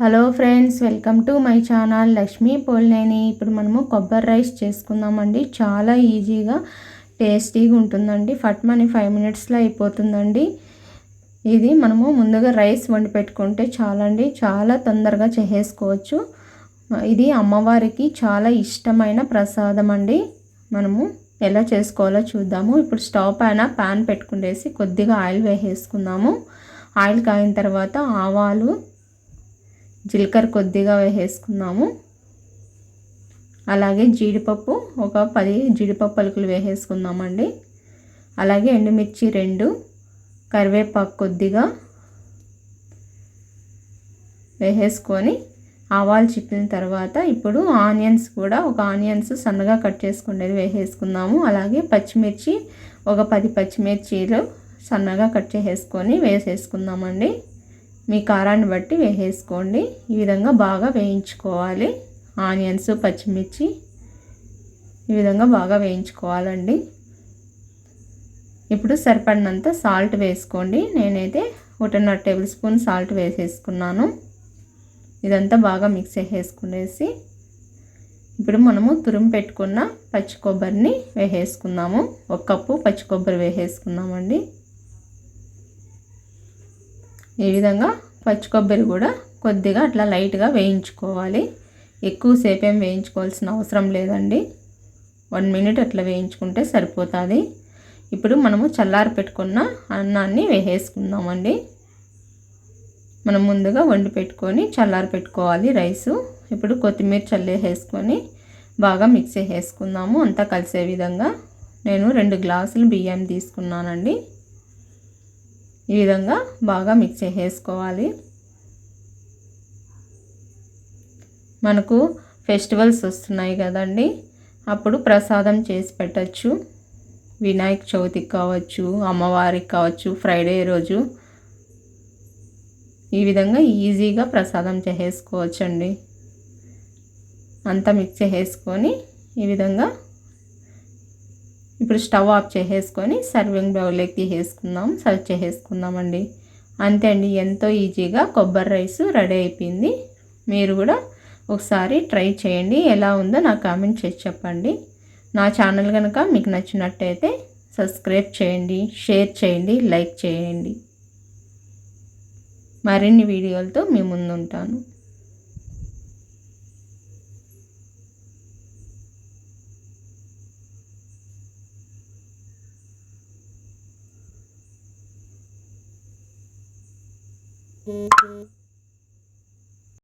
Hello friends welcome to my channel Lakshmi Polneni. ఇప్పుడు మనము కొబ్బరి రైస్ చేసుకుందామండి. చాలా ఈజీగా టేస్టీగా ఉంటుందండి. ఫట్ మనీ ఫైవ్ మినిట్స్లో అయిపోతుందండి. ఇది మనము ముందుగా రైస్ వండి పెట్టుకుంటే చాలండి. చాలా తొందరగా చేసేసుకోవచ్చు. ఇది అమ్మవారికి చాలా ఇష్టమైన ప్రసాదం అండి మనము ఎలా చేసుకోవాలో చూద్దాము. ఇప్పుడు స్టవ్ పైన ప్యాన్ పెట్టుకునేసి కొద్దిగా ఆయిల్ వేసేసుకుందాము. ఆయిల్ కాగిన తర్వాత ఆవాలు జీలకర్ర కొద్దిగా వేసేసుకున్నాము అలాగే జీడిపప్పు ఒక పది జీడిపప్పు పలుకులు వేసేసుకుందామండి. అలాగే ఎండుమిర్చి రెండు కరివేపాకు కొద్దిగా వేసేసుకొని ఆవాలు చిప్పిన తర్వాత ఇప్పుడు ఆనియన్స్ కూడా ఒక ఆనియన్స్ సన్నగా కట్ చేసుకునేది వేసేసుకుందాము. అలాగే పచ్చిమిర్చి ఒక పది పచ్చిమిర్చీలు సన్నగా కట్ చేసేసుకొని వేసేసుకుందామండి. మీ కారాన్ని బట్టి వేసేసుకోండి. ఈ విధంగా బాగా వేయించుకోవాలి. ఆనియన్స్ పచ్చిమిర్చి ఈ విధంగా బాగా వేయించుకోవాలండి. ఇప్పుడు సరిపడినంత సాల్ట్ వేసుకోండి. నేనైతే ఒకటిన్నర టేబుల్ స్పూన్ సాల్ట్ వేసేసుకున్నాను. ఇదంతా బాగా మిక్స్ చేసేసుకునేసి ఇప్పుడు మనము తురుము పెట్టుకున్న పచ్చి కొబ్బరిని వేసేసుకుందాము. ఒక కప్పు పచ్చి కొబ్బరి వేసేసుకుందామండి. ఈ విధంగా పచ్చి కొబ్బరి కూడా కొద్దిగా అట్లా లైట్గా వేయించుకోవాలి. ఎక్కువసేపు ఏం వేయించుకోవాల్సిన అవసరం లేదండి. వన్ మినిట్ అట్లా వేయించుకుంటే సరిపోతుంది. ఇప్పుడు మనము చల్లారి పెట్టుకున్న అన్నాన్ని వేసేసుకుందామండి. మనం ముందుగా వండి పెట్టుకొని చల్లారి పెట్టుకోవాలి రైసు. ఇప్పుడు కొత్తిమీర చల్లేసేసుకొని బాగా మిక్స్ వేసుకుందాము అంతా కలిసే విధంగా నేను రెండు గ్లాసులు బియ్యం తీసుకున్నానండి. ఈ విధంగా బాగా మిక్స్ చేసేసుకోవాలి. మనకు ఫెస్టివల్స్ వస్తున్నాయి కదండి. అప్పుడు ప్రసాదం చేసి పెట్టచ్చు. వినాయక చవితికి కావచ్చు అమ్మవారికి కావచ్చు ఫ్రైడే రోజు ఈ విధంగా ఈజీగా ప్రసాదం చేసేసుకోవచ్చండి. అంతా మిక్స్ చేసేసుకొని ఈ విధంగా ఇప్పుడు స్టవ్ ఆఫ్ చేసేసుకొని సర్వింగ్ బౌల్లోకి తీసేసుకుందాం. సర్వ్ చేసేసుకుందామండి. అంతే అండి ఎంతో ఈజీగా కొబ్బరి రైస్ రెడీ అయిపోయింది. మీరు కూడా ఒకసారి ట్రై చేయండి ఎలా ఉందో నాకు కామెంట్ చేసి చెప్పండి. నా ఛానల్ కనుక మీకు నచ్చినట్టయితే సబ్స్క్రైబ్ చేయండి షేర్ చేయండి లైక్ చేయండి. మరిన్ని వీడియోలతో మీ ముందుంటాను. Mm-hmm.